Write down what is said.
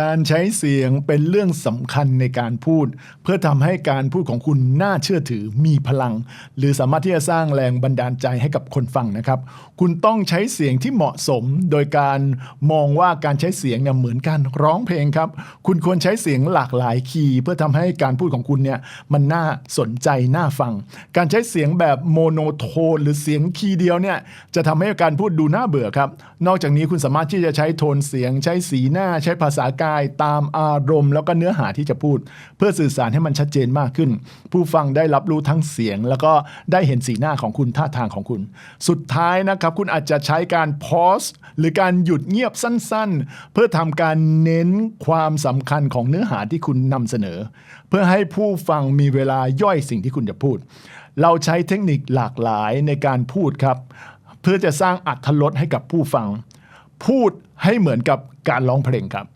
การใช้เสียงเป็นเรื่องสำคัญในการพูด เพื่อทำให้การพูดของคุณน่าเชื่อถือมีพลัง หรือสามารถที่จะสร้างแรงบันดาลใจให้กับคนฟังนะครับ คุณต้องใช้เสียงที่เหมาะสม โดยการมองว่าการใช้เสียงเนี่ยเหมือนการร้องเพลงครับ คุณควรใช้เสียงหลากหลายคีย์เพื่อทำให้การพูดของคุณเนี่ยมันน่าสนใจน่าฟัง การใช้เสียงแบบโมโนโทน หรือเสียงคีย์เดียวเนี่ยจะทำให้การพูดดูน่าเบื่อครับ นอกจากนี้คุณสามารถที่จะใช้โทนเสียง ใช้สีหน้าใช้ภาษากายตามอารมณ์ แล้วก็เนื้อหาที่จะพูด เพื่อสื่อสารให้มันชัดเจนมากขึ้น ผู้ฟังได้รับรู้ทั้งเสียง แล้วก็ได้เห็นสีหน้าของคุณท่าทางของคุณ สุดท้ายนะครับคุณอาจจะใช้การพอสหรือการหยุดเงียบสั้นๆ เพื่อทำการเน้นความสำคัญของเนื้อหาที่คุณนำเสนอ เพื่อให้ผู้ฟังมีเวลาย่อยสิ่งที่คุณจะพูด เราใช้เทคนิคหลากหลายในการพูดครับ เพื่อจะสร้างอัธรสให้กับผู้ฟัง พูดให้เหมือนกับการร้องเพลงครับ